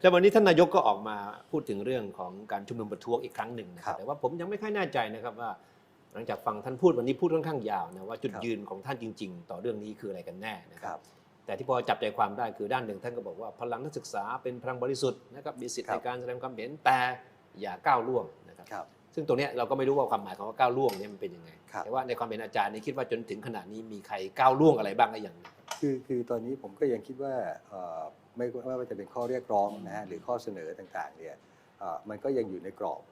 แล้ววันนี้ท่านนายกก็ออกมาพูดถึงเรื่องของการชุมนุมประท้วงอีกครั้งหนึ่งนะคครัรับบแต่ว่าผมยังไม่ค่อยแน่ใจนะครับว่า หลังจากฟังท่านพูดวันนี้พูดค่อนข้างยาวนะว่าจุดครับยืนของท่านจริง ๆ ต่อเรื่องนี้คืออะไรกันแน่นะคครับรับแต่ที่พอจับใจความได้คือด้านหนึ่งท่านก็บอกว่าพลังนักศึกษาเป็นพลังบริสุทธิ์นะครับมีสิทธิ์ครัในบการแสดงความเห็นแต่อย่าก้าวล่วงนะครับครับซึ่งตรงเนี้ยเราก็ไม่รู้ว่าความหมายของว่าก้าวล่วงเนี่ยมันเป็นยังไงครับแต่ว่าในความเป็นอาจารย์นี่คิดว่าจนถึงขนาดนี้มีใครก้าวล่วงอะไรบ้างหรือยังคือคือตอนนี้ผมก็ยังคิดว่าเอ่อ ไม่ว่ามันจะเป็นข้อเรียกร้องนะฮะหรือข้อเสนอต่างๆเนี่ยเอ่อมันก็ยังอยู่ในกรอบ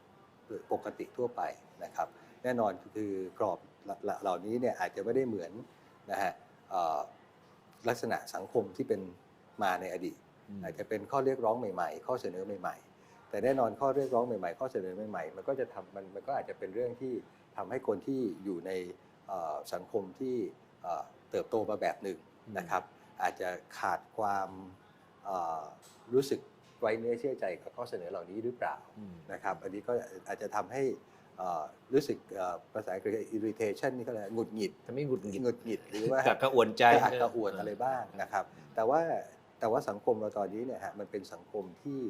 ปกติทั่วไปนะครับ แน่นอนคือกรอบเหล่าเหล่านี้เนี่ยอาจจะไม่ได้เหมือนนะฮะเอ่อลักษณะสังคมที่เป็นมาในอดีต อาจจะเป็นข้อเรียกร้องใหม่ๆ ข้อเสนอใหม่ ๆ แต่แน่นอนข้อเรียกร้องใหม่ๆ ข้อเสนอใหม่ๆ มันก็จะทำมันมันก็อาจจะเป็นเรื่องที่ทำให้คนที่อยู่ในเอ่อสังคมที่เอ่อเติบโตมาแบบหนึ่งนะครับ อาจจะขาดความเอ่อ รู้สึกไว้เนื้อเชื่อใจกับข้อเสนอเหล่านี้หรือเปล่าอืมนะครับ อันนี้ก็อาจจะทำให้เอ่อรู้สึกเอ่อภาษาอังกฤษ irritation นี่ก็เลยกหงุดหงิดทำให้หงุดหงิดหงุดหงิดหรือว่ากระกระอ่วนใจกระอักกระอ่วนอะไรบ้างนะครับ แต่ว่าแต่ว่าสังคมเราตอนนี้เนี่ยฮะมันเป็นสังคมที่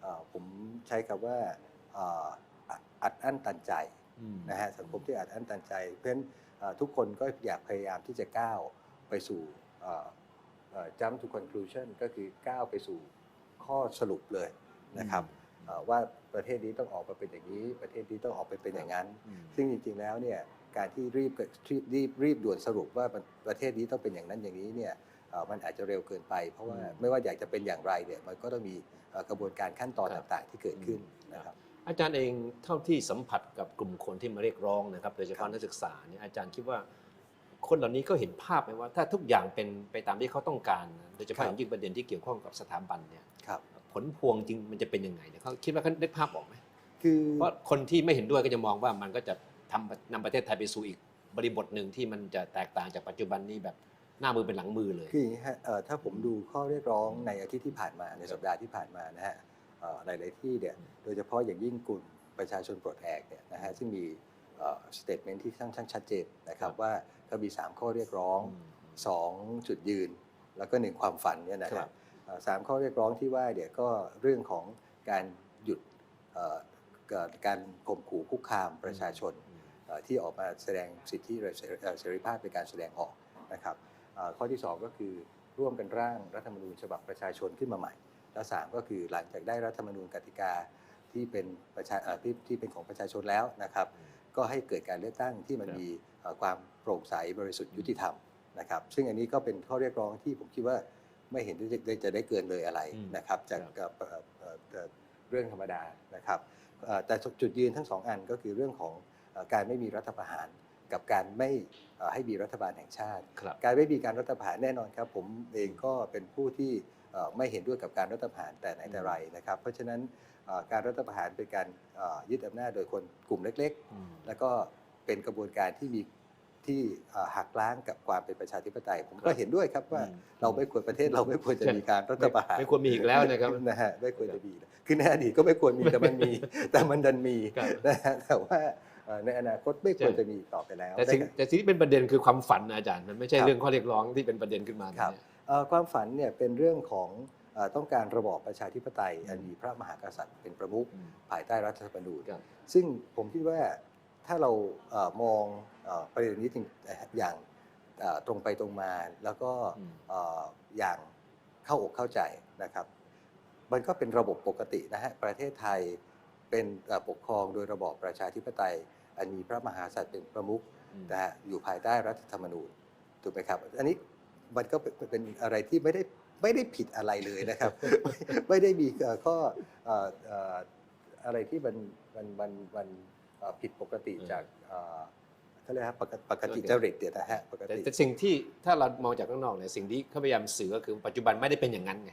เอ่อผมใช้คำว่าเอ่ออัดอัดอั้นตันใจอืมนะฮะสังคมที่อัดอั้นตันใจ เพราะฉะนั้นเอ่อทุกคนก็อยากพยายามที่จะก้าวไปสู่เอ่อเอ่อ jump to conclusion ก็คือก้าวไปสู่ข้อสรุปเลยนะครับเอ่อว่าประเทศนี้ต้องออกมาเป็นอย่างนี้ ประเทศนี้ต้องออกไปเป็นอย่างนั้นอืมซึ่งจริงๆแล้วเนี่ยการที่รีบรีบรีบรีบด่วนสรุปว่าประเทศนี้ต้องเป็นอย่างนั้นอย่างนี้เนี่ยเอ่อมันอาจจะเร็วเกินไป เพราะว่าอืมไม่ว่าอยากจะเป็นอย่างไรเนี่ยมันก็ต้องมีเอ่อกระบวนการขั้นตอนครับต่างๆ ที่เกิดขึ้นอืมนะครับอาจารย์เองเท่าที่สัมผัสกับกลุ่มคนที่มาเรียกร้องนะครับโดยเฉครัพาะบนักศึกษาเนี่ยอาจารย์คิดว่า คนเหล่านี้ก็เห็นภาพไหมว่าถ้าทุกอย่างเป็นไปตามที่เขาต้องการนะโดยเฉพาะอย่างยิ่งประเด็นที่เกี่ยวข้องกับสถาบันเนี่ยครับผลพวงจริงมันจะเป็นยังไงเนี่ยเขาคิดว่าเขาได้ภาพออกไหมคือเพราะคนที่ไม่เห็นด้วยก็จะมองว่ามันก็จะทำนำประเทศไทยไปสู่อีกบริบทหนึ่งที่มันจะแตกต่างจากปัจจุบันนี้แบบหน้ามือเป็นหลังมือเลยคืออย่างนี้ฮะเอ่อถ้าผมดูข้อเรียกร้องในอาทิตย์ที่ผ่านมาในสัปดาห์ที่ผ่านมานะฮะเอ่อหลาย ๆ ที่เนี่ยโดยเฉพาะอย่างยิ่งกลุ่มประชาชนปลดแอกเนี่ยนะฮะซึ่งมีสเตทเมนที่ค่อนข้างชัดเจนนะครับครับว่า ก็มี 3 ข้อเรียกร้อง 2 จุดยืน แล้วก็ 1 ความฝันเนี่ยนะครัฮะบเอ่อสามข้อเรียกร้องที่ว่าเนี่ยก็เรื่องของการหยุดเอ่อเกิดการข่มขู่คุกคามประชาชนเอ่อที่ออกมาแสดงสิทธิเสรีเอ่อเสรีภาพในการแสดงออกนะครับเอ่อข้อที่ 2 ก็คือร่วมกันร่างรัฐธรรมนูญฉบับประชาชนขึ้นมาใหม่ และสามก็คือหลังจากได้รัฐธรรมนูญกติกาที่เป็นประชาเอ่อที่ที่เป็นของประชาชนแล้วนะครับ ก็ให้เกิดการเลือกตั้งที่มันครับมีเอ่อความ โปร่งใสบริสุทธิ์ยุติธรรมนะครับซึ่งอันนี้ก็เป็นข้อเรียกร้องที่ผมคิดว่าไม่เห็นที่จะจะได้เกินเลยอะไรอืมนะครับจากครับกับเอ่อเอ่อเอ่อเรื่องธรรมดานะครับเอ่อแต่จุดยืนทั้งสองอันก็คือเรื่องของเอ่อการไม่มีรัฐประหารกับการไม่เอ่อให้มีรัฐบาลแห่งชาติครับการไม่มีการรัฐประหารแน่นอนครับ ผมเองก็เป็นผู้ที่เอ่อไม่เห็นด้วยกับการรัฐประหารแต่ไหนแต่ไรนะครับ เพราะฉะนั้นเอ่อการรัฐประหารเป็นการเอ่อยึดอำนาจโดยคนกลุ่มเล็กอืมๆแล้วก็เป็นกระบวนการที่มี ที่เอ่อหักล้างกับความเป็นประชาธิปไตย ผมก็เห็นด้วยครับว่าอืมเราไม่ควรประเทศเราไม่ควรจะมีการรัฐประหารไม่ควรมีอีกแล้วนะครับนะฮะไม่ควรจะมีคือในอดีตก็ไม่ควรมีแต่มันมี แต่มันดันมีครับนะฮะแต่ว่าเอ่อในอนาคตไม่ควรจะมีต่อไปแล้วแต่สิ่งแต่สิ่งที่เป็นประเด็นคือความฝันนะอาจารย์มันไม่ใช่ครับเรื่องข้อเรียกร้องที่เป็นประเด็นขึ้นมาครับเนี่ยเอ่อความฝันเนี่ยเป็นเรื่องของเอ่อต้องการระบอบประชาธิปไตยอืมอันมีพระมหากษัตริย์เป็นประมุขอืมภายใต้รัฐธรรมนูญครับซึ่งผมคิดว่าถ้าเราเอ่อมองเอ่อ ประเด็นนี้จริงอย่างเอ่อตรงไปตรงมา แล้วก็อืมเอ่ออย่างเข้าอกเข้าใจนะครับ มันก็เป็นระบบปกตินะฮะประเทศไทยเป็นเอ่อปกครองโดยระบอบประชาธิปไตย อันมีพระมหากษัตริย์เป็นประมุขอืมนะฮะอยู่ภายใต้รัฐธรรมนูญถูกไหมครับ อันนี้มันก็เป็นเป็นอะไรที่ไม่ได้ไม่ได้ผิดอะไรเลยนะครับ ไม่ไม่ได้มีเอ่อข้อเอ่อเอ่ออะไรที่มันมันมันมันเอ่อผิดปกติอืมจาก เอ่อเขาเรียกว่าปกติปกติปกติจริตเนี่ยนะฮะปกแต่ติแต่สิ่งที่ถ้าเรามองจากข้างนอกเนี่ยสิ่งที่เขาพยายามสื่อก็คือปัจจุบันไม่ได้เป็นอย่างนั้นไง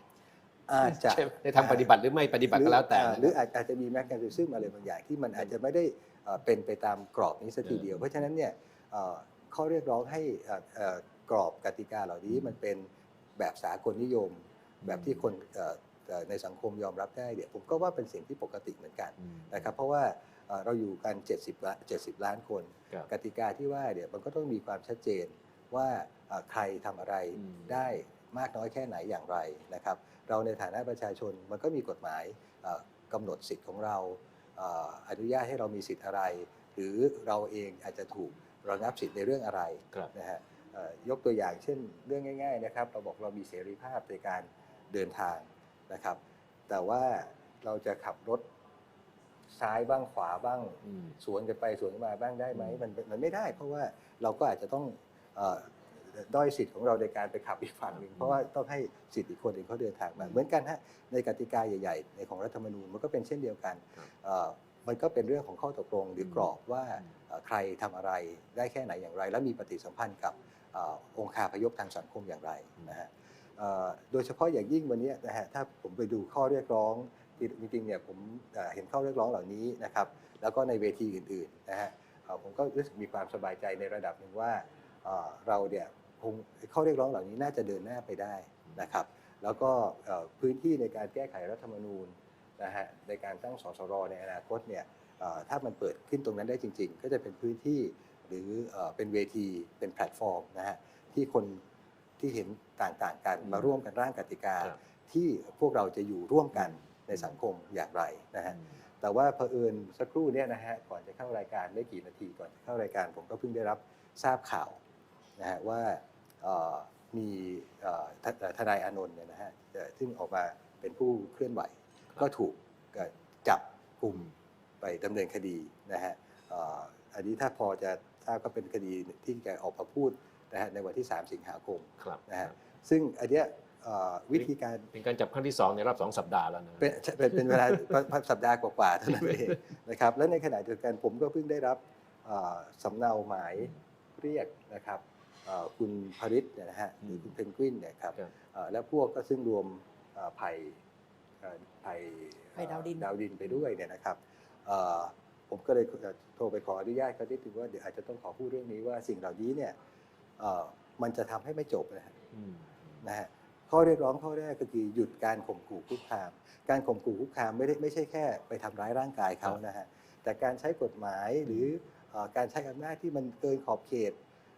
อาจจะใช่ไหมในทางปฏิบัติหรือไม่ปฏิบัติก็แล้วแต่ หรือนะหรืออาจอาจจะมีแมกนาซิซึมอะไรบางอย่างที่มันอาจจะไม่ได้เอ่อเป็นไปตามกรอบนี้สัทีเดียวเออเพราะฉะนั้นเนี่ยเอ่อข้อเรียกร้องให้เอ่อเอ่อกรอบกติกาเหล่านี้มันเป็นแบบสากลนิยม แบบที่คนเอ่อเอ่อในสังคมยอมรับได้เนี่ยผมก็ว่าเป็นสิ่งที่ปกติเหมือนกันอืมนะครับเพราะว่า เอ่อเราอยู่กัน 70ล้าน70 ล้านคน ครับกติกาที่ว่าเนี่ยมันก็ต้องมีความชัดเจนว่าเอ่อใครทำอะไรอืม ได้มากน้อยแค่ไหนอย่างไรนะครับ เราในฐานะประชาชนมันก็มีกฎหมายเอ่อกำหนดสิทธิ์ของเราเอ่ออนุญาตให้เรามีสิทธิ์อะไร หรือเราเองอาจจะถูกระงับสิทธิ์ในเรื่องอะไร ครับ นะฮะเอ่อยกตัวอย่างเช่นเรื่องง่าย ๆนะครับ เราบอกเรามีเสรีภาพในการเดินทางนะครับ แต่ว่าเราจะขับรถ ซ้ายบ้างขวาบ้างอืมสวนกันไปสวนกันมาบ้างได้ไหมอืมมันมันไม่ได้ เพราะว่าเราก็อาจจะต้องเอ่อด้อยสิทธิ์ของเราในการไปขับอีกฝั่งหนึ่งเพราะว่าต้องให้สิทธิ์อีกคนหนึ่งเขาเดินทางมาเหมือนกันฮะในกติกาใหญ่ ๆ ในของรัฐธรรมนูญมันก็เป็นเช่นเดียวกันเอ่อมันก็เป็นเรื่องของข้อตกลงหรือกรอบว่าเอ่อใครทำอะไรได้แค่ไหนอย่างไร และมีปฏิสัมพันธ์กับเอ่อองค์คาพยพทางสังคมอย่างไรนะฮะเอ่อโดยเฉพาะอย่างยิ่งวันนี้นะฮะถ้าผมไปดูข้อเรียกร้องที่ จริงๆเนี่ยผมเอ่อเห็นข้อเรียกร้องเหล่านี้นะครับแล้วก็ในเวทีอื่นๆนะฮะเอ่อผมก็รู้สึกมีความสบายใจในระดับหนึ่งว่าเอ่อเราเนี่ยคงข้อเรียกร้องเหล่านี้น่าจะเดินหน้าไปได้นะครับ แล้วก็เอ่อพื้นที่ในการแก้ไขรัฐธรรมนูญนะฮะในการตั้งสสรในอนาคตเนี่ยเอ่อถ้ามันเปิดขึ้นตรงนั้นได้จริง ๆ ก็จะเป็นพื้นที่หรือเอ่อเป็นเวทีเป็นแพลตฟอร์มนะฮะที่คนที่เห็นต่างๆกันอืมมาร่วมกันร่างกติกาครับที่พวกเราจะอยู่ร่วมกัน ในสังคมอย่างไรนะฮะแต่ว่าเผอิญสักครู่เนี่ยนะฮะก่อนจะเข้ารายการไม่กี่นาทีก่อนจะเข้ารายการผมก็เพิ่งได้รับทราบข่าวนะฮะว่าเอ่อมีเอ่อทเอ่อทนายอานนท์เนี่ยนะฮะเอ่อซึ่งออกมาเป็นผู้เคลื่อนไหว ก็ถูกเอ่อจับกลุ่มไปดำเนินคดีนะฮะเอ่ออันนี้ถ้าพอจะทราบก็เป็นคดีที่แกออกมาพูดนะฮะในวันที่ 3 สิงหาคมครับนะฮะซึ่งอันเนี้ยเอ่อ วิธีการเป็นการจับครั้งที่สองในรอบสองสัปดาห์แล้วนะเป็นเป็นเป็นเวลาสัปดาห์กว่าๆเท่านั้นเองนะครับและในขณะเดียวกันผมก็เพิ่งได้รับเอ่อสำเนาหมายเรียกนะครับเอ่อคุณพริตเนี่ยนะฮะหรือคุณเพนกวินเนี่ยครับครับเอ่อและพวกก็ซึ่งรวมเอ่อไผ่เอ่อไผ่ไผ่ดาวดินดาวดินไปด้วยเนี่ยนะครับเอ่อผมก็เลยโทรไปขออนุญาตเขาได้ถึงว่าเดี๋ยวอาจจะต้องขอพูดเรื่องนี้ว่าสิ่งเหล่านี้เนี่ยเอ่อมันจะทำให้ไม่จบนะฮะอืมนะฮะ ข้อเรียกร้องข้อแรกก็คือหยุดการข่มขู่คุกคาม การข่มขู่คุกคามไม่ได้ไม่ใช่แค่ไปทำร้ายร่างกายเขานะฮะแต่การใช้กฎหมายหรือเอ่อการใช้อำนาจที่มันเกินขอบเขต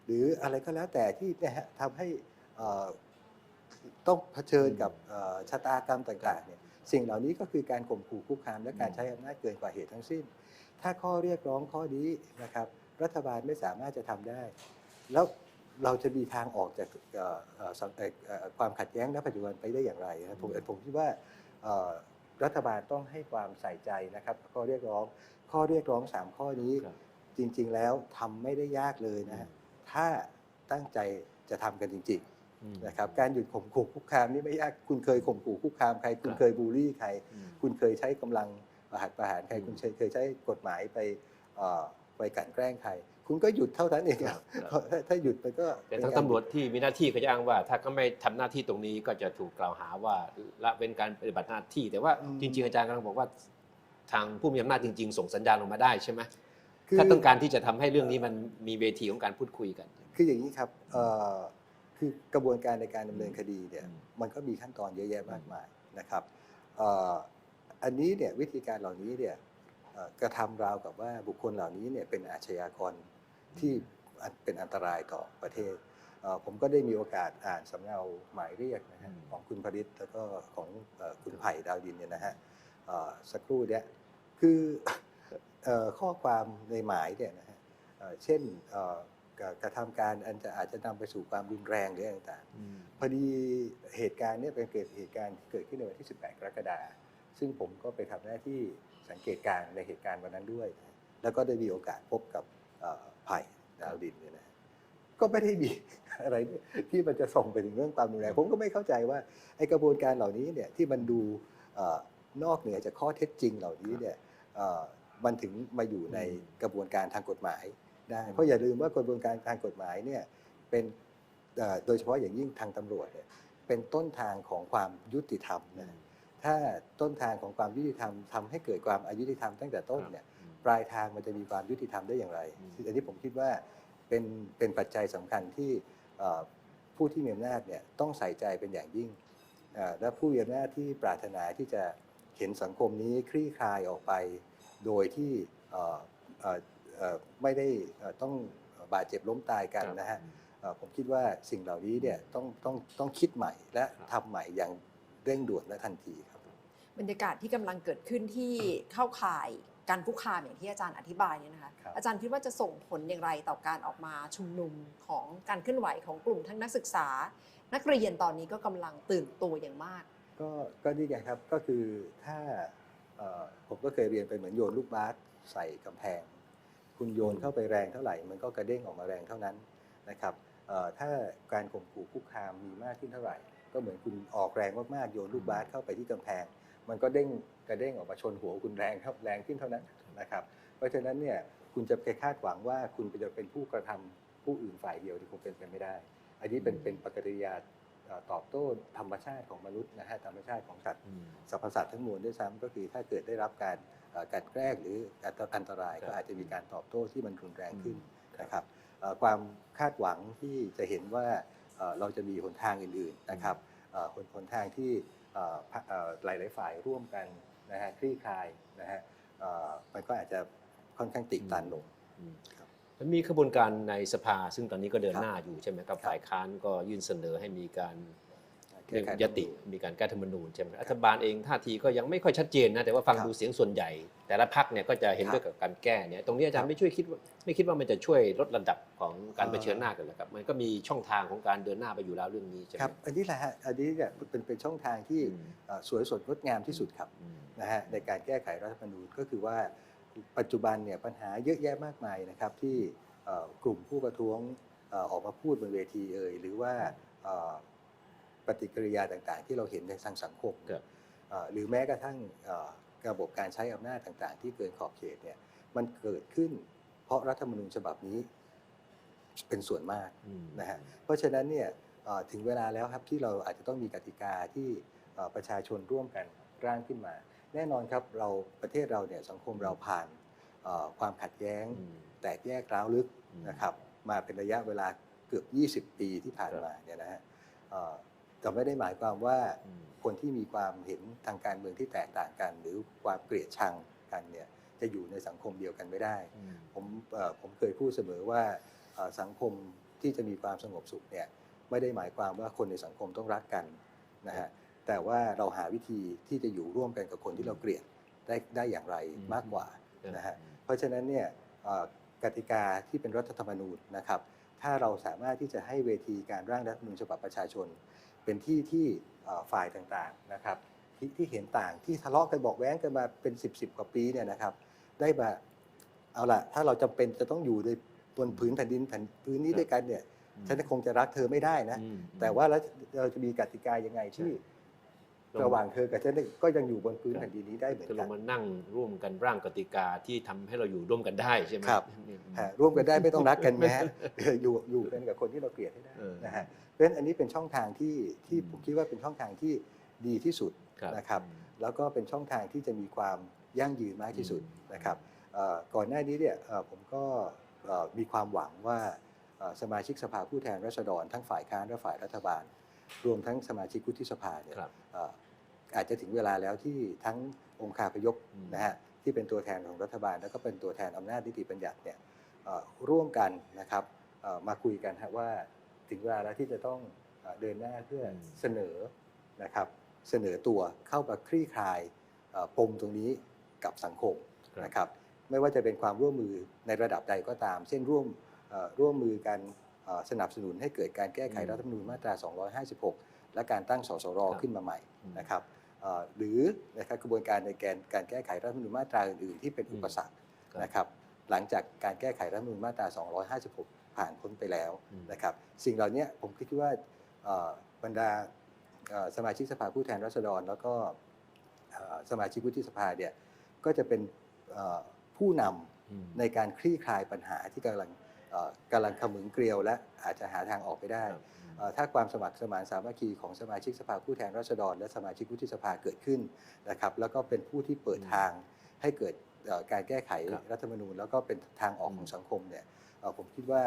หรืออะไรก็แล้วแต่ที่เนะฮะทำให้เอ่อต้องเผชิญกับเอ่อชะตากรรมต่างๆเนี่ยสิ่งเหล่านี้ก็คือการข่มขู่คุกคาม และการใช้อำนาจเกินกว่าเหตุทั้งสิ้น ถ้าข้อเรียกร้องข้อนี้นะครับ รัฐบาลไม่สามารถจะทำได้ แล้ว เราจะมีทางออกจากเอ่อเอ่อสังเอ่อเอ่อความขัดแย้งณปัจจุบันไปได้อย่างไรนะผมผมคิดว่าเอ่อรัฐบาลต้องให้ความใส่ใจนะครับข้อเรียกร้องข้อเรียกร้อง 3 ข้อนี้ครับจริง ๆ แล้วทำไม่ได้ยากเลยนะฮะถ้าตั้งใจจะทำกันจริงอืมๆนะครับ การหยุดข่มขู่คุกคามนี่ไม่ยากคุณเคยข่มขู่คุกคามใคร คุณครับเคยบูลลี่ใครอืมคุณเคยใช้กำลังประหัตประหารใครอืมคุณเคยเคยใช้กฎหมายไปเอ่อไปกลันแกล้งใคร คุณก็หยุดเท่านั้นเองครับเพราะถ้าถ้าหยุดไปก็แต่เป็นทั้งการตำรวจที่มีหน้าที่เขาจะอ้างว่า ถ้าเขาไม่ทำหน้าที่ตรงนี้ก็จะถูกกล่าวหาว่าละเว้นการปฏิบัติหน้าที่ แต่ว่าจริง ๆ อาจารย์กำลังบอกว่า ทางผู้มีอำนาจจริง ๆ ส่งสัญญาณลงมาได้ใช่ไหมคือถ้าต้องการที่จะทำให้เรื่องนี้มันมีเวทีของการพูดคุยกัน คืออย่างนี้ครับเอ่อคือกระบวนการในการดำเนินคดีเนี่ยอืมมันก็มีขั้นตอนเยอะแยะมากมายนะครับเอ่ออันนี้เนี่ยวิธีการเหล่านี้เนี่ยเอ่อกระทำราวกับว่าบุคคลเหล่านี้เนี่ยเป็นอาชญากร ที่อันเป็นอันตรายต่อประเทศเอ่อผมก็ได้มีโอกาสอ่านสำเนาหมายเรียกนะฮะอืมของคุณพริตแล้วก็ของเอ่อคุณไผ่ดาวดินเนี่ยนะฮะเอ่อสักครู่เนี่ยคือเอ่อข้อความในหมายเนี่ยนะฮะเอ่อเช่นเอ่อกระกระทำการอันจะอาจจะนำไปสู่ความรุนแรงหรืออะไรต่างๆ พอดีเหตุการณ์เนี่ยเป็นเกิดเหตุการณ์ที่เกิดขึ้นในวันที่ 18 กรกฎาคมซึ่งผมก็ไปทำหน้าที่สังเกตการณ์ในเหตุการณ์วันนั้นด้วยนะแล้วก็ได้มีโอกาสพบกับเอ่อไผ่ดาวดินเนี่ยนะ ก็ไม่ได้มีอะไรที่มันจะส่งไปถึงเรื่องความรุนแรงผมก็ไม่เข้าใจว่าไอ้กระบวนการเหล่านี้เนี่ยที่มันดูเอ่อนอกเหนือจากข้อเท็จจริงเหล่านี้เนี่ยเอ่อมันถึงมาอยู่ในกระบวนการทางกฎหมายได้เพราะอย่าลืมว่ากระบวนการทางกฎหมายเนี่ยเป็นเอ่อโดยเฉพาะอย่างยิ่งทางตำรวจเนี่ยเป็นต้นทางของความยุติธรรมนะถ้าต้นทางของความยุติธรรมทำให้เกิดความอายุติธรรมตั้งแต่ต้นเนี่ยปลายทางมันจะมีความยุติธรรมได้อย่างไรอืมอันนี้ผมคิดว่า เป็นเป็นปัจจัยสำคัญที่เอ่อผู้ที่มีอำนาจเนี่ยต้องใส่ใจเป็นอย่างยิ่งเอ่อและผู้มีอำนาจที่ปรารถนาที่จะเห็นสังคมนี้คลี่คลายออกไป โดยที่เอ่อเอ่อเอ่อไม่ได้เอ่อต้องบาดเจ็บล้มตายกันนะฮะเอ่อผมคิดว่าสิ่งเหล่านี้เนี่ยต้องต้องต้องคิดใหม่และครับทำใหม่อย่างเร่งด่วนและทันทีครับบรรยากาศที่กำลังเกิดขึ้นที่เข้าข่ายการคุกคามอย่างที่อาจารย์อธิบายเนี่ยนะคะครับ อาจารย์คิดว่าจะส่งผลอย่างไรต่อการออกมาชุมนุมของการเคลื่อนไหวของกลุ่มทั้งนักศึกษา นักเรียนตอนนี้ก็กำลังตื่นตัวอย่างมาก ก็ก็นี่ไงครับก็คือถ้าเอ่อผมก็เคยเรียนไปเหมือนโยนลูกบาสใส่กำแพง คุณโยนเข้าไปแรงเท่าไหร่ มันก็กระเด้งออกมาแรงเท่านั้นนะครับเอ่อถ้าการข่มขู่คุกคามมีมากขึ้นเท่าไหร่ ก็เหมือนคุณออกแรงมากๆโยนลูกบาสเข้าไปที่กำแพง มันก็เด้งกระเด้งออกมาชนหัวคุณแรงครับแรงขึ้นเท่านั้นนะครับ เพราะฉะนั้นเนี่ย คุณจะไปคาดหวังว่าคุณจะเป็นผู้กระทำผู้อื่นฝ่ายเดียวที่คงเป็นไปไม่ได้ อันนี้เป็นเป็นปฏิกิริยาเอ่อตอบโต้ธรรมชาติของมนุษย์นะฮะธรรมชาติของสัตว์อืมสรรพสัตว์ทั้งมวลด้วยซ้ำก็คือถ้าเกิดได้รับการเอ่อกลันแกล้งหรืออันตรายครับก็อาจจะมีการตอบโต้ที่มันรุนแรงขึ้นอืมนะครับเอ่อความคาดหวังที่จะเห็นว่าเอ่อเราจะมีหนทางอื่นๆนะครับเอ่อหนหนทางที่เอ่อพะเอ่อหลายๆฝ่ายร่วมกันนะฮะคลี่คลายนะฮะเอ่อมันก็อาจจะ ค่อนข้างติดตันลงอืมครับแล้วมีขบวนการในสภา ซึ่งตอนนี้ก็เดินครับหน้าอยู่ใช่ไหมครับครับฝ่ายค้านก็ยื่นเสนอให้มีการแก้ไขยติรัฐธรรมนูญมีการแก้ธรรมนูญใช่ไหมรัฐบาลเองท่าทีก็ยังไม่ค่อยชัดเจนนะแต่ว่าฟังครับดูเสียงส่วนใหญ่ แต่ละพักเนี่ยก็จะเห็นครับด้วยกับการแก้เนี่ยตรงนี้อาจารครัย์บไม่ช่วยคิดว่าไม่คิดว่ามันจะช่วยลดระดับของการเอ่อเผชิญหน้ากันเหรอครับมันก็มีช่องทางของการเดินหน้าไปอยู่แล้วเรื่องนี้ใช่ไหมครับอันนี้แหละฮะอันนี้เนี่ยเป็นเป็นช่องทางที่อืมเอ่อสวยสดงดงามที่สุดครับอืมนะฮะในการแก้ไขรัฐธรรมนูญก็คือว่า ปัจจุบันเนี่ยปัญหาเยอะแยะมากมายนะครับที่เอ่อกลุ่มผู้ประท้วงเอ่อออกมาพูดบนเวทีเอ่ยหรือว่าเอ่อปฏิกิริยาต่างๆ ที่เราเห็นในทางสังคมครับเอ่อหรือแม้กระทั่งเอ่อระบบการใช้อำนาจต่างๆ ที่เกินขอบเขตเนี่ยมันเกิดขึ้น เพราะรัฐธรรมนูญฉบับนี้เป็นส่วนมากอืมนะฮะเพราะฉะนั้นเนี่ยเอ่อถึงเวลาแล้วครับที่เราอาจจะต้องมีกติกาที่เอ่อประชาชนร่วมกันร่างขึ้นมา แน่นอนครับเราประเทศเราเนี่ยสังคมเราผ่านเอ่อความขัดแย้งอืมแตกแยกร้าวลึกอืมนะครับมาเป็นระยะเวลาเกือบ 20 ปีที่ผ่านมาเนี่ยนะฮะเอ่อแต่ไม่ได้หมายความว่าอืมคนที่มีความเห็นทางการเมืองที่แตกต่างกัน หรือความเกลียดชังกันเนี่ยจะอยู่ในสังคมเดียวกันไม่ได้อืมผมเอ่อผมเคยพูดเสมอว่าเอ่อสังคมที่จะมีความสงบสุขเนี่ยไม่ได้หมายความว่าคนในสังคมต้องรักกันนะฮะ แต่ว่าเราหาวิธีที่จะอยู่ร่วมกันกับคนที่เราเกลียดได้ได้อย่างไรอืมมากกว่านะฮะเพราะฉะนั้นเนี่ยเอ่อกติกาที่เป็นรัฐธรรมนูญนะครับ ถ้าเราสามารถที่จะให้เวทีการร่างรัฐธรรมนูญฉบับประชาชน เป็นที่ที่เอ่อฝ่ายต่างๆนะครับที่ที่เห็นต่างที่ทะเลาะกันบอกแว้งกันมาเป็น10บสกว่าปีเนี่ยนะครับ ได้มาเอาละถ้าเราจำเป็นจะต้องอยู่ในบนพื้นแผ่นดินแผ่นพื้นนี้ครับด้วยกันเนี่ยฉันคงจะรักเธอไม่ได้นะอืมแต่ว่าแล้วเราจะมีกติกายังไงที่ใช่ ระหว่างเธอกับฉันเนี่ยก็ยังอยู่บนพื้นแผ่นดินนี้ได้เหมือนคือกัเรานมานั่งร่วมกันร่างกติกาที่ทำให้เราอยู่ร่วมกันได้ใช่ไหมครับอืมฮะร่วมกันได้ไม่ต้องรักกันแม้อยู่อยู่กันกับคนที่เราเกลียดให้ได้เออนะฮะเพราะฉะนั้นอันนี้เป็นช่องทางที่ที่อืมผมคิดว่าเป็นช่องทางที่ดีที่สุดครับนะครับแล้วก็เป็นช่องทางที่จะมีความยั่งยืนมากที่สุดอืมนะครับเอ่อก่อนหน้านี้เนี่ยเอ่อผมก็เอ่อมีความหวังว่าเอ่อสมาชิกสภาผู้แทนราษฎรทั้งฝ่ายค้านและฝ่ายรัฐบาล รวมทั้งสมาชิกวุฒิสภาเนี่ยครับเอ่ออาจจะถึงเวลาแล้วที่ทั้งองค์คาพยพอืม นะฮะที่เป็นตัวแทนของรัฐบาล แล้วก็เป็นตัวแทนอำนาจนิติบัญญัติเนี่ยเอ่อร่วมกันนะครับเอ่อมาคุยกันฮะว่าถึงเวลาแล้วที่จะต้องเอ่อเดินหน้าเพื่ออม เสนอนะครับเสนอตัวเข้ามาคลี่คลายเอ่อปมตรงนี้กับสังคมครับนะครับไม่ว่าจะเป็นความร่วมมือในระดับใดก็ตาม เช่นร่วมเอ่อร่วมมือกันเอ่อ สนับสนุนให้เกิดการแก้ไขอืมรัฐธรรมนูญมาตรา 256 และการตั้งสสรครับขึ้นมาใหม่อืมนะครับเอ่อหรือนะครับกระบวนการในการการแก้ไขรัฐธรรมนูญมาตราอื่นๆที่เป็นอืมอุปสรรคครับนะครับหลังจากการแก้ไขรัฐธรรมนูญมาตรา 256 ผ่านพ้นไปแล้วอืมนะครับสิ่งเหล่านี้ผมคิดว่าเอ่อบรรดาเอ่อสมาชิกสภาผู้แทนราษฎร แล้วก็เอ่อสมาชิกวุฒิสภาเนี่ยก็จะเป็นเอ่อผู้นำอืมในการคลี่คลายปัญหาที่กำลังเอ่อ กำลังขมึงเกลียวและอาจจะหาทางออกไปได้ครับเอ่อถ้าความสมัครสมานสามัคคีของสมาชิกสภาผู้แทนราษฎร และสมาชิกวุฒิสภาเกิดขึ้นนะครับแล้วก็เป็นผู้ที่เปิดอืมทางให้เกิดเอ่อการแก้ไขครับรัฐธรรมนูญ แล้วก็เป็นทางออกอืมของสังคมเนี่ยเอ่อผมคิดว่า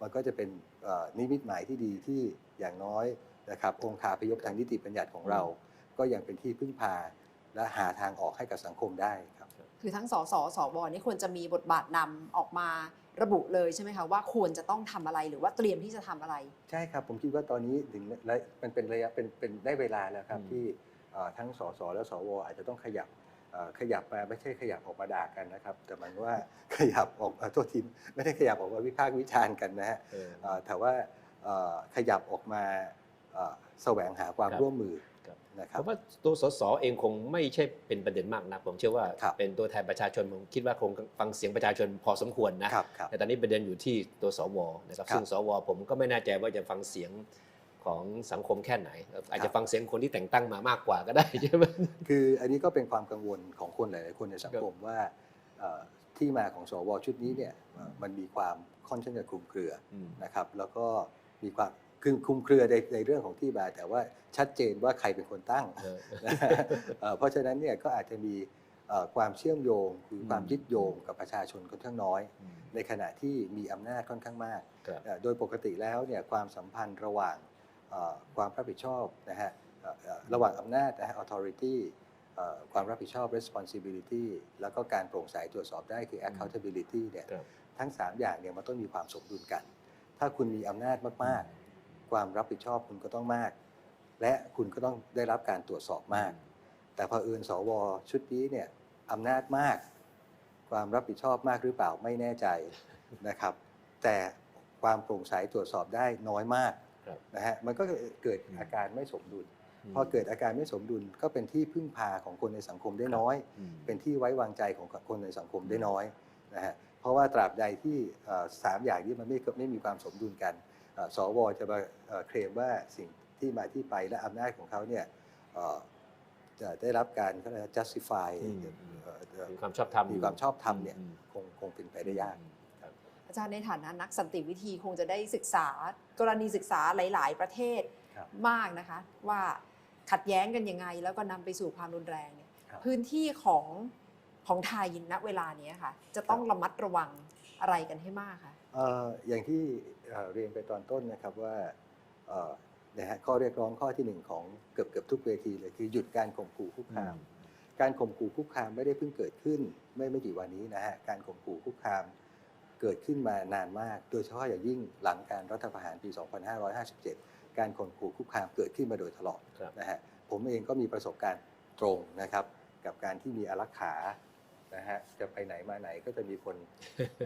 มันก็จะเป็นเอ่อนิมิตหมายที่ดีที่อย่างน้อยนะครับองค์คาพยพทางนิติบัญญัติของเรา ก็ยังเป็นที่พึ่งพาและหาทางออกให้กับสังคมได้ครับ คือทั้งสสสวนี่ควรจะมีบทบาทนำออกมาระบุเลยใช่ไหมคะว่าควรจะต้องทำอะไรหรือว่าเตรียมที่จะทำอะไร ใช่ครับผมคิดว่าตอนนี้ถึงและมันเป็นระยะเป็นเป็นได้เวลาแล้วครับอืมที่เอ่อทั้งสสและสวอาจจะต้องขยับเอ่อขยับมาไม่ใช่ขยับออกมาด่ากันนะครับ แต่หมันว่าขยับออกมาโทษทีไม่ได้ขยับออกมาวิพากษ์วิจารณ์กันนะฮะเออเอ่อแต่ว่าเอ่อขยับออกมาเอ่อแสวงหาความครับร่วมมือครับ นะคเพรับราะว่าตัวสสเองคงไม่ใช่เป็นประเด็นมากนะผมเชื่อว่าครับเป็นตัวแทนประชาชนผมคิดว่าคงฟังเสียงประชาชนพอสมควรนะครับครับแต่ตอนนี้ประเด็นอยู่ที่ตัวสวนะครับครับซึ่งสวผมก็ไม่แน่ใจว่าจะฟังเสียงของสังคมแค่ไหน อาจครัจะบฟังเสียงคนที่แต่งตั้งมามากกว่าก็ได้ใช่ไหมคืออันนี้ก็เป็นความกังวลของคนหลาย ๆ คนในสังคมว่าเอ่อที่มาของสวชุดนี้เนี่ยเอ่อมันมีความค่อนข้างจะคลุมเครืออืมนะครับ แล้วก็มีความ คือคลุมเครือในในเรื่องของที่มาแต่ว่าชัดเจนว่าใครเป็นคนตั้งเออนะฮะเอ่อเพราะฉะนั้นเนี่ยก็อาจจะมีเอ่อความเชื่อมโยงคือความอืมยึดโยงกับประชาชนค่อนข้างน้อยอืมในขณะที่มีอำนาจค่อนข้างมากครับเอ่อโดยปกติแล้วเนี่ยความสัมพันธ์ระหว่างเอ่อความรับผิดชอบนะฮะเอ่อเอ่อระหว่างอำนาจนะฮะ authority เอ่อความรับผิดชอบ responsibility แล้วก็การโปร่งใสตรวจสอบได้คือ accountability เนี่ยครับทั้ง 3 อย่างเนี่ยมันต้องมีความสมดุลกัน ถ้าคุณมีอำนาจมากๆ ความรับผิดชอบคุณก็ต้องมาก และคุณก็ต้องได้รับการตรวจสอบมาก แต่พอเผอิญสวชุดนี้เนี่ยอำนาจมาก ความรับผิดชอบมากหรือเปล่าไม่แน่ใจนะครับ แต่ความโปร่งใสตรวจสอบได้น้อยมากครับนะฮะมันก็เกิดอืมอาการไม่สมดุลมพอเกิดอาการไม่สมดุลก็เป็นที่พึ่งพาของคนในสังคมได้น้อยอืมเป็นที่ไว้วางใจของคนในสังคมได้น้อยนะฮะเพราะว่าตราบใดที่เอ่อสามอย่างนี้มันไม่ไม่มีความสมดุลกันเอ่อ สวจะมาเอ่อเคลมว่าสิ่งที่มาที่ไปและอำนาจของเขาเนี่ยเอ่อจะได้รับการเขาเรียกว่า justify อืมเอ่อเอ่อมีความชอบธรรมมีความชอบธรรมเนี่ยอืมคงคงเป็นไปได้ยากครับอาจารย์ในฐานะนักสันติวิธีคงจะได้ศึกษากรณีศึกษาหลาย ๆ ประเทศครับมากนะคะ ว่าขัดแย้งกันยังไง แล้วก็นำไปสู่ความรุนแรงเนี่ยครับพื้นที่ของของไทยณเวลานี้ค่ะ จะต้องระมัดระวังอะไรกันให้มากคะเอ่ออย่างที่ เอ่อเรียนไปตอนต้นนะครับว่าเอ่อนะฮะข้อเรียกร้องข้อที่หนึ่งของเกือบเกือบทุกเวทีเลยคือหยุดการข่มขู่คุกคาม การข่มขู่คุกคามไม่ได้เพิ่งเกิดขึ้นไม่ไม่กี่วันนี้นะฮะการข่มขู่คุกคามเกิดขึ้นมานานมาก โดยเฉพาะอย่างยิ่งหลังการรัฐประหารปี 2557 การข่มขู่คุกคามเกิดขึ้นมาโดยตลอดครับนะฮะผมเองก็มีประสบการณ์ตรงนะครับ กับการที่มีอารักขา นะฮะจะไปไหนมาไหนก็จะมีคน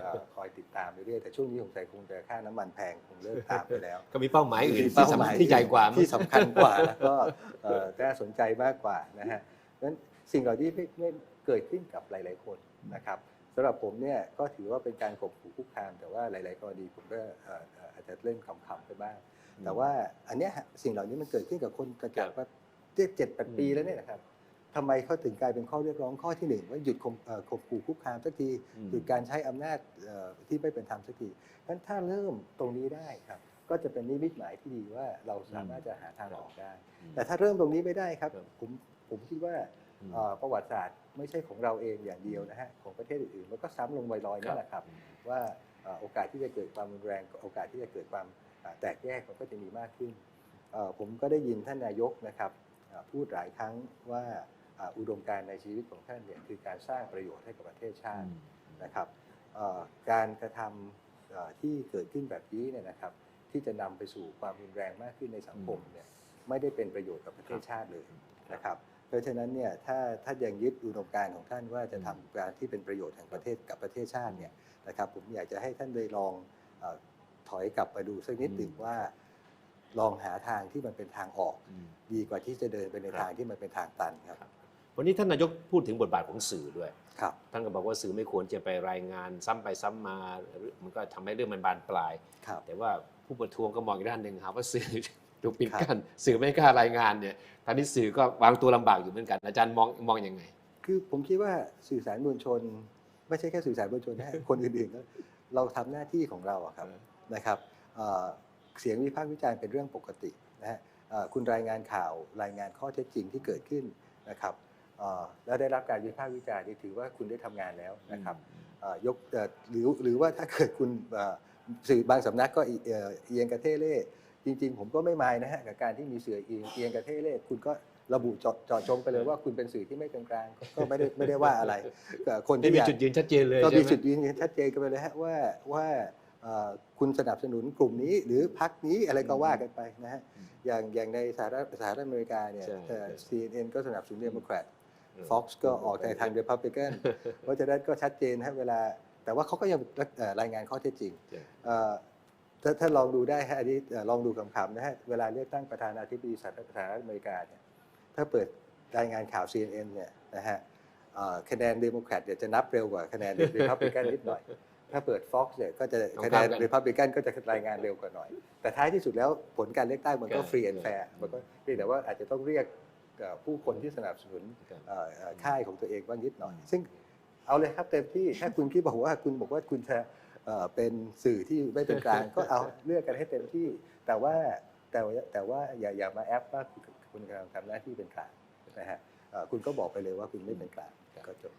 เอ่อคอยติดตามเรื่อยๆแต่ช่วงนี้สงสัยคงจะค่าน้ำมันแพงคงเลิกตามไปแล้ว ก็มีเป้าหมายอื่นมีที่เป้าหมายสำที่ใหญ่กว่าที่สำคัญกว่าแล้วก็เอ่อน่าสนใจมากกว่านะฮะเพราะฉะนั้นสิ่งเหล่านี้ไม่ไม่เกิดขึ้นกับหลาย ๆ คนนะครับสำหรับผมเนี่ยก็ถือว่าเป็นการข่มขู่คุกคาม แต่ว่าหลาย ๆ กรณีผมก็เอ่อเอ่ออาจจะเล่นคำๆไปบ้าง แต่ว่าอันเนี้ยฮะสิ่งเหล่านี้มันเกิดขึ้นกับคนกระจากว่าเจ็ดเจ็ดแปดปีแล้วเนี่ยนะครับ ทำไมเขาถึงกลายเป็นข้อเรียกร้องข้อที่หนึ่งว่าหยุดข่มเอ่อข่มขู่คุกคามสักทีอืมหยุดการใช้อำนาจเอ่อที่ไม่เป็นธรรมสักทีงั้นถ้าเริ่มตรงนี้ได้ครับ ก็จะเป็นนิมิตหมายที่ดีว่าเราสามารถจะหาทางออกได้อืมแต่ถ้าเริ่มตรงนี้ไม่ได้ครับครับผมผมคิดว่าอืมเอ่อประวัติศาสตร์ไม่ใช่ของเราเองอย่างเดียวนะฮะของประเทศอื่นๆมันก็ซ้ำลงลอยๆนั่นแหละครับ ว่าเอ่อโอกาสที่จะเกิดความรุนแรงโอกาสที่จะเกิดความอ่าแตกแยกมันก็จะมีมากขึ้นเอ่อผมก็ได้ยินท่านนายกนะครับอ่าพูดหลายครั้งว่า อ่าอุดมการณ์ในชีวิตของท่านเนี่ยคือการสร้างประโยชน์ให้กับประเทศชาตินะครับเอ่อการกระทำเอ่อที่เกิดขึ้นแบบนี้เนี่ยนะครับที่จะนำไปสู่ความรุนแรงมากขึ้นในสังคมเนี่ยไม่ได้เป็นประโยชน์กับประเทศชาติเลยนะครับเพราะฉะนั้นเนี่ยถ้าถ้ายังยึดอุดมการณ์ของท่านว่าจะทำการที่เป็นประโยชน์แห่งประเทศกับประเทศชาติเนี่ยนะครับผมอยากจะให้ท่านได้ลองเออถอยกลับมาดูสักนิดหนึ่งอืมว่าลองหาทางที่มันเป็นทางออกอืมดีกว่าที่จะเดินไปในครับทางที่มันเป็นทางตันครับครับ วันนี้ท่านนายกพูดถึงบทบาทของสื่อด้วย ครับ ท่านก็บอกว่าสื่อไม่ควรจะไปรายงานซ้ำไปซ้ำมาหรือมันก็ทำให้เรื่องมันบานปลาย ครับ แต่ว่าผู้ประท้วงก็มองอีกด้านหนึ่งหาว่าสื่อถูกปิดครับกั้นสื่อไม่กล้ารายงานเนี่ยตอนนี้สื่อก็วางตัวลำบากอยู่เหมือนกัน อาจารย์มองมองยังไง คือผมคิดว่าสื่อสารมวลชน ไม่ใช่แค่สื่อสารมวลชนนะฮะคนอื่นๆก็เราทำหน้าที่ของเราอะครับนะครับเอ่อเสียงวิพากษ์วิจารณ์เป็นเรื่องปกตินะฮะเอ่อคุณรายงานข่าวรายงานข้อเท็จจริงที่เกิดขึ้นนะครับเอ่อ แล้วได้รับการวิพากษ์วิจารณ์นี่ถือว่าคุณได้ทำงานแล้วนะครับเอ่อยกเอ่อหรือหรือว่าถ้าเกิดคุณเอ่อสื่อบางสำนักก็เอีเอ่อเอียงกระเทเล่จริง ๆ ผมก็ไม่มายนะฮะกับการที่มีสื่อเอียงเอียงกระเทเล่คุณก็ระบุเจาะเจาะจงไปเลยว่าคุณเป็นสื่อที่ไม่เป็นกลางก็ไม่ได้ไม่ได้ว่าอะไรเอ่อคนไม่ที่มีอยากจุดยืนชัดเจนเลยก็ใช่มีไหมจุดยืนชัดเจนกันไปเลยฮะว่าว่าเอ่อคุณสนับสนุนกลุ่มนี้หรือพรรคนี้อะไรก็ว่ากันไปนะฮะอืมอย่างอย่างในสหรัฐสหรัฐอเมริกาเนี่ยใช่เอ่อใช่ CNN ก็สนับสนุนเดโมแครตอืม Fox ก็ออกในทาง Republican เพราะฉะนั้นก็ชัดเจนฮะเวลา แต่ว่าเขาก็ยังเอ่อรายงานข้อเท็จจริงใช่เอ่อถ้าถ้าลองดูได้ฮะอันนี้เอ่อลองดูคำๆนะฮะเวลาเลือกตั้งประธานาธิบดีสหรัฐสหรัฐอเมริกาเนี่ยถ้าเปิดรายงานข่าว CNN เนี่ยนะฮะเอ่อคะแนนเดโมแครตเนี่ยจะนับเร็วกว่าคะแนน Republican นิดหน่อย ถ้าเปิด Fox เนี่ยก็จะตรงคะข้าแนมนกัน Republican ก็จะรายงานเร็วกว่าหน่อย แต่ท้ายที่สุดแล้วผลการเลือกตั้งมันก็ครับฟรีแอนด์แฟร์ครับมันก็เพียงแต่ว่าอาจจะต้องเรียกเอ่อ ผู้คนที่สนับสนุนครับเอ่อเอ่อค่ายของตัวเองบ้างนิดหน่อย ซึ่งเอาเลยครับเต็มที่ถ้าคุณคิดบอกว่าคุณบอกว่าคุณจะเอ่อเป็นสื่อที่ไม่เป็นกลางก็เอาเลือกกันให้เต็มที่ แต่ว่าแต่ว่าแต่ว่าอย่าอย่ามาแอปว่าคุณคุณกำลังทำหน้าที่เป็นกลางนะฮะเอ่อคุณก็บอกไปเลยว่าคุณไม่เป็นกลางก็จบ